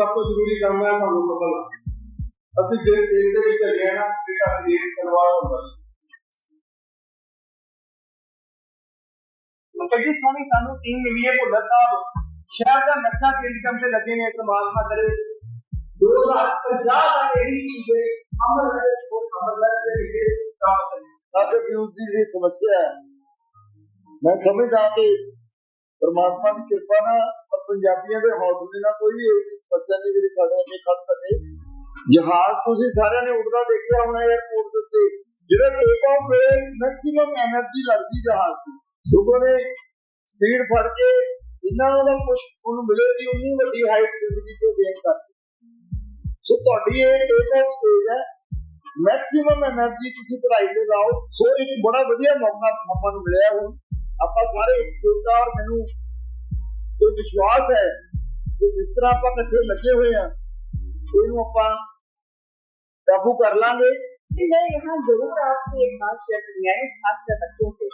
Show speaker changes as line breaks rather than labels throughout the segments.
सबको ज़रूरी करना है हम लोग बदल अभी देर देखते ही चल गया ना बेटा एक परिवार और बदल
तो ये सोनी सानू टीम मिली है भुल्लर साहब शहर का नक्शा केंद्र कम से लगे हैं समाज में करे दो लाख पचास अमेरी की पे अमल है और अमल के लिए काम
करें ताकि जी की समस्या है। मैं समझता कि परमात्मा की कृपा ना और ਪੰਜਾਬੀਆਂ ਦੇ ਹੌਸਲੇ ਨਾਲ ਕੋਈ ਬੱਚਾ ਨਹੀਂ ਜਿਹੜੇ ਸਾਡੇ ਅੱਗੇ ਖੜ ਸਕੇ ਜਹਾਜ਼ ਤੁਸੀਂ ਸਾਰਿਆਂ ਨੇ ਉੱਡਦਾ ਦੇਖਿਆ ਹੋਣਾ 에어ਪੋਰਟ ਉੱਤੇ ਜਿਹੜਾ ਟੇਕ ਆਫ ਵੇਲੇ ਮੈਕਸਿਮਮ એનર્ਜੀ ਲੱਗਦੀ ਜਹਾਜ਼ ਦੀ ਲੋਕਾਂ ਨੇ ਸਪੀਡ ਫੜ ਕੇ ਇੰਨਾ ਉਹਦਾ ਕੁਝ ਉਹਨੂੰ ਮਿਲੇਗੀ ਉਨੀ ਵੱਡੀ ਹਾਈਟ ਜ਼ਿੰਦਗੀ ਤੋਂ ਦੇਖ ਕਰ ਸੋ ਤੁਹਾਡੀ ਇਹ ਟੇਕ ਆਫ ਸਟੇਜ ਹੈ ਮੈਕਸਿਮਮ એનર્ਜੀ ਤੁਸੀਂ ਪੜਾਈ ਦੇ ਲਾਓ ਸੋ ਇਹ ਬੜਾ ਵਧੀਆ ਮੌਕਾ ਆਪਾਂ ਨੂੰ ਮਿਲਿਆ ਹੁਣ ਆਪਾਂ ਸਾਰੇ ਇੱਕ ਜੁਟਾਰ ਮੈਨੂੰ ਇਹ ਵਿਸ਼ਵਾਸ ਹੈ ਕਿ ਜਿਸ ਤਰ੍ਹਾਂ ਆਪਾਂ ਇਕੱਠੇ ਲੱਗੇ ਹੋਏ ਆ ਇਹਨੂੰ ਆਪਾਂ ਕਾਬੂ ਕਰ ਲਾਂਗੇ
मैं यहाँ जरूर आपसे एक बात शेयर करनी है खासकर बच्चों से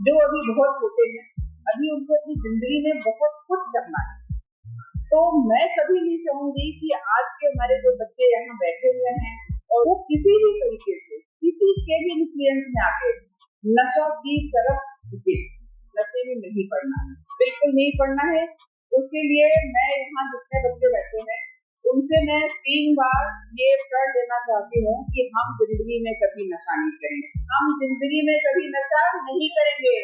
जो अभी बहुत छोटे हैं अभी उनको अपनी जिंदगी में बहुत कुछ करना है तो मैं कभी नहीं चाहूंगी कि आज के हमारे जो बच्चे यहाँ बैठे हुए हैं और वो किसी भी तरीके से किसी के भी इन्फ्लुएंस में आके नशा की तरफ झुके नशे में नहीं पड़ना बिल्कुल नहीं पढ़ना है। उसके लिए मैं यहाँ जितने बच्चे बैठे हैं, उनसे मैं तीन बार ये प्रण लेना चाहती हूँ कि हम ज़िंदगी में कभी नशा नहीं करेंगे। हम ज़िंदगी में कभी नशा नहीं करेंगे।